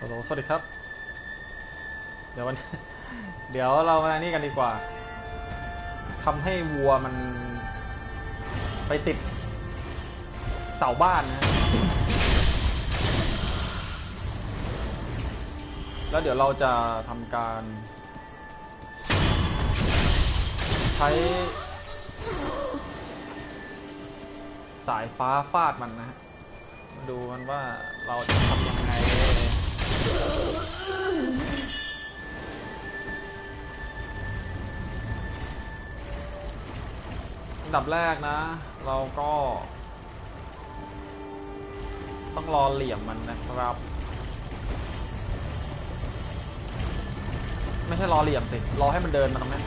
ฮัลโหลสวัสดีครับ เดี๋ยววัน เดี๋ยวเรามานี่กันดีกว่าทำให้วัวมัน ไปติด เสาบ้านนะ แล้วเดี๋ยวเราจะทำการ ใช้สายฟ้าฟาดมันนะฮะ ดูกันว่าเราจะทำยังไง อันดับแรกนะ เราก็ ต้องรอเหลี่ยมมันนะครับ ไม่ใช่รอเหลี่ยมสิรอให้มันเดินมาตรงนี้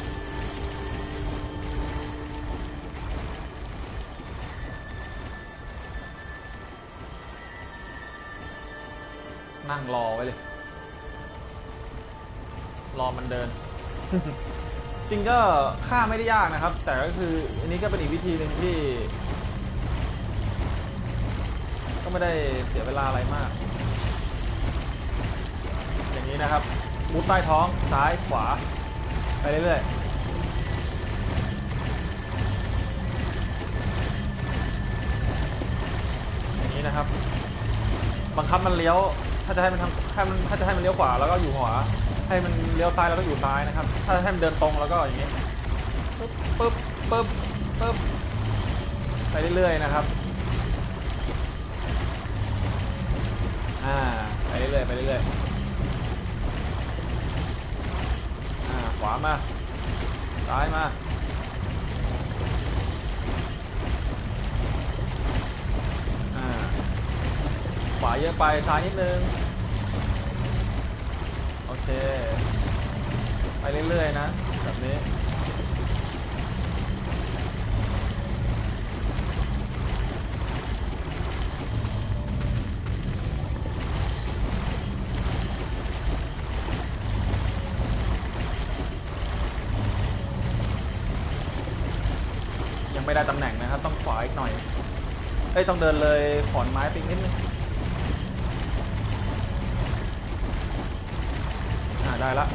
นั่งรอไว้เลย รอมันเดิน จริงก็ฆ่าไม่ได้ยากนะครับ แต่ก็คือ อันนี้ก็เป็นอีกวิธีหนึ่งที่ ก็ไม่ได้เสียเวลาอะไรมาก อย่างนี้นะครับมุดใต้ท้องซ้ายขวา ไปเรื่อยๆอย่างนี้นะครับบังคับมันเลี้ยว ถ้าจะให้มันทำให้มันถ้าจะให้มันเลี้ยวขวาแล้วก็อยู่ขวาให้มันเลี้ยวซ้ายแล้วก็อยู่ซ้ายนะครับ ถ้าให้มันเดินตรงแล้วก็อย่างนี้ปึ๊บปึ๊บปึ๊บปึ๊บไปเรื่อยๆนะครับอ่าไปเรื่อยๆไปเรื่อยๆอ่าขวามาซ้ายมา ขวาเยอะไปซ้ายนิดนึง โอเค ไปเรื่อยๆนะ แบบนี้ยังไม่ได้ตำแหน่งนะครับ ต้องขวาอีกหน่อยเอ้ยต้องเดินเลยขอนไม้ไปนิดนึง อ่า ได้ละ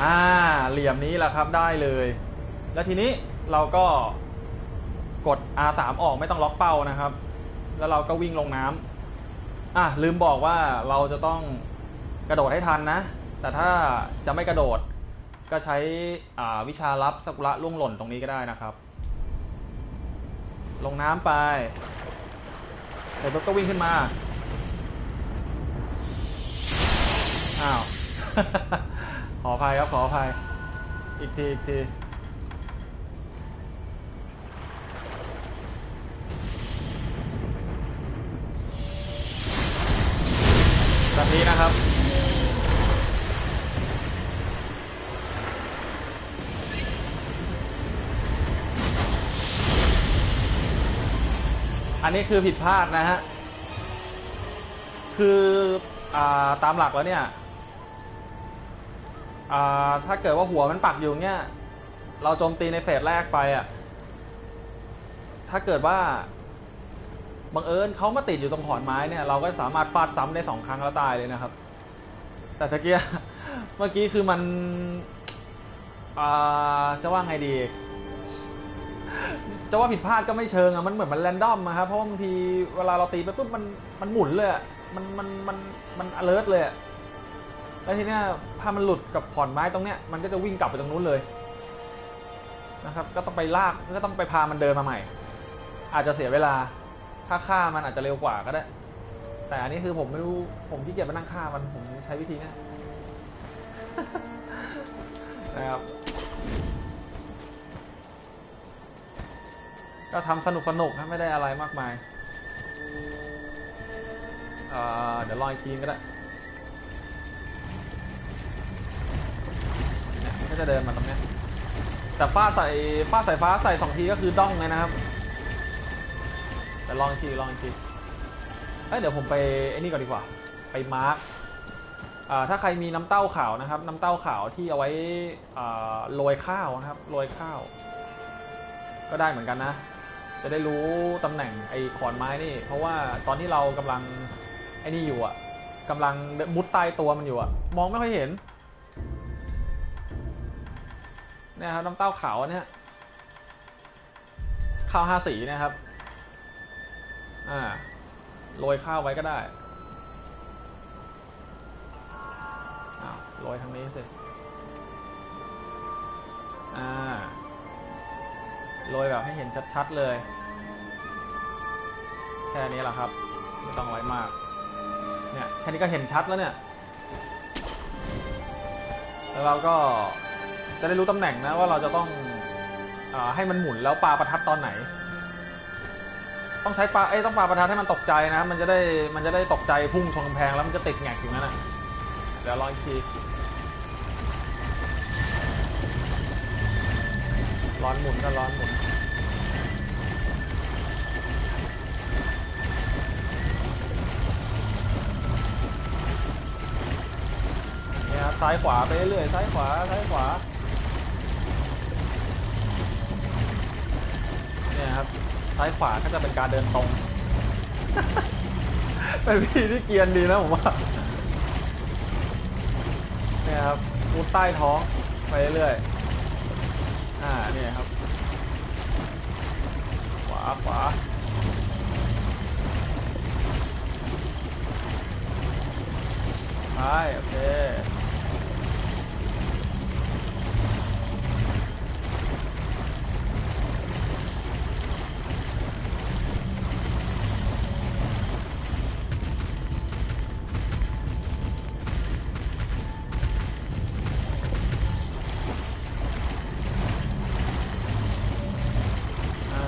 อ่าเหลี่ยมนี้แหละครับได้เลย แล้วทีนี้เราก็กด R3 ออกไม่ต้องล็อกเป้านะครับ แล้วเราก็วิ่งลงน้ำอะลืมบอกว่าเราจะต้องกระโดดให้ทันนะ แต่ถ้าจะไม่กระโดดก็ใช้วิชาลับสกุระล่วงหล่นตรงนี้ก็ได้นะครับ ลงน้ำไปเสร็จปุ๊บก็วิ่งขึ้นมา อ้าว ขออภัยครับ ขออภัย อีกที อีกที อันนี้คือผิดพลาดนะฮะ คืออตามหลักแล้วเนี่ยถ้าเกิดว่าหัวมันปักอยู่เงี้ยเราโจมตีในเฟสแรกไปอะ่ะ ถ้าเกิดว่าบังเอิญเขามาติดอยู่ตรงขอนไม้เนี่ย เราก็สามารถฟาดซ้ำได้สองครั้งแล้วตายเลยนะครับ แต่ตะเกียเมื่อกี้คือมันจะว่าไงดี จะว่าผิดพลาดก็ไม่เชิงอะมันเหมือนมันแรนดอมอะครับเพราะบางทีเวลาเราตีไปปุ๊บมันมันหมุนเลยอะมันมันมันมัน alert เลยอะแล้วทีเนี้ยถ้ามันหลุดกับขอนไม้ตรงเนี้ยมันก็จะวิ่งกลับไปตรงนู้นเลยนะครับก็ต้องไปลากก็ต้องไปพามันเดินมาใหม่ อาจจะเสียเวลาถ้าฆ่ามันอาจจะเร็วกว่าก็ได้ แต่อันนี้คือผมไม่รู้ผมขี้เกียจมานั่งฆ่ามันผมใช้วิธีเนี้ยนะครับ ก็ทำสนุกสนุกนะไม่ได้อะไรมากมายเอ่อเดี๋ยวลองอีกทีก็ได้เนี่ยก็จะเดินมาตรงเนี้ยแต่ฟ้าใส่ฟ้าใส่ฟ้าใส่สองทีก็คือด้องเลยนะครับ แต่ลองอีกทีลองอีกทีเอ้ยเดี๋ยวผมไปไอ้นี่ก่อนดีกว่า ไปมาร์กถ้าใครมีน้ำเต้าขาวนะครับ น้ำเต้าขาวที่เอาไว้โรยข้าวนะครับโรยข้าว ก็ได้เหมือนกันนะ จะได้รู้ตำแหน่งไอ้ขอนไม้นี่ เพราะว่าตอนที่เรากำลังไอ้นี่อยู่อะกำลังมุดใต้ตัวมันอยู่อะมองไม่ค่อยเห็นเนี่ยครับน้ำเต้าขาวเนี่ยข้าวห้าสีนะครับ อ่าโรยข้าวไว้ก็ได้อ้าวโรยทางนี้สิ อ่า โรยแบบให้เห็นชัดๆเลย แค่นี้แหละครับ ไม่ต้องไว้มาก เนี่ยแค่นี้ก็เห็นชัดแล้วเนี่ย แล้วเราก็จะได้รู้ตำแหน่งนะว่าเราจะต้องอให้มันหมุนแล้วปลาประทัดตอนไหน ต้องใช้ปลาไอ้ต้องปลาประทัดให้มันตกใจนะ มันจะได้มันจะได้ตกใจพุ่งชนกำแพงแล้วมันจะติดแงกอยู่นั่นนะเดี๋ยวลองอีกที ร้อนหมุนก็ร้อนหมุนเนี่ยครับซ้ายขวาไปเรื่อยซ้ายขวาซ้ายขวาเนี่ยครับซ้ายขวาก็จะเป็นการเดินตรงเป็นวิธีที่เกียนดีนะผมว่าเนี่ยครับมุดใต้ท้องไปเรื่อย อ่าเนี่ยครับ ขวาขวาใช่โอเค อ่า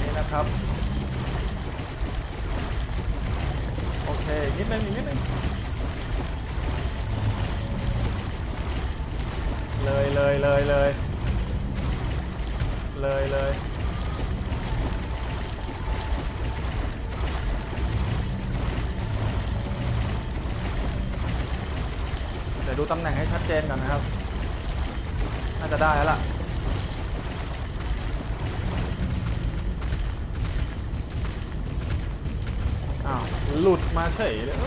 นี่นะครับ โอเคอีกนิดนึงอีกนิดนึง เลยเลยเลยเลยเดี๋ยวดูตำแหน่งให้ชัดเจนก่อนนะครับ น่าจะได้แล้วล่ะอ้าวหลุดมาเฉยเลย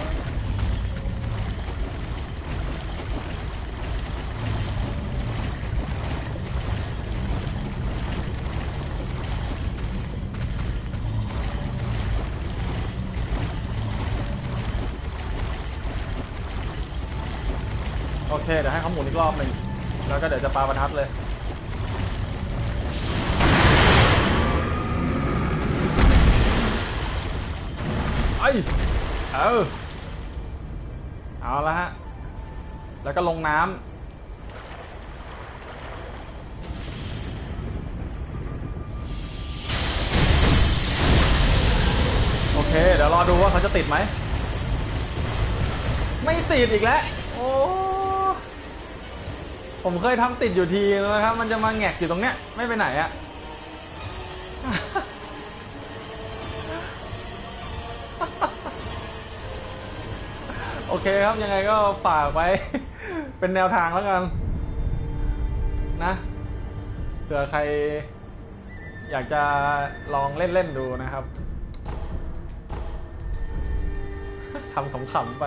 เคเดี๋ยวให้เขาหมุนอีกรอบหนึ่งแล้วก็เดี๋ยวจะปาประทัดเลยไอยเออเอาละฮะ แล้วก็ลงน้ำโอเค เดี๋ยวรอดูว่าเขาจะติดไหม ไม่ติดอีกแล้ว โอ้ ผมเคยทำติดอยู่ทีนะครับ มันจะมาแงกอยู่ตรงเนี้ย ไม่ไปไหนอะโอเคครับยังไงก็ฝากไว้ เป็นแนวทางแล้วกัน นะเผื่อใคร อยากจะลองเล่น ๆ ดูนะครับทำขำๆไป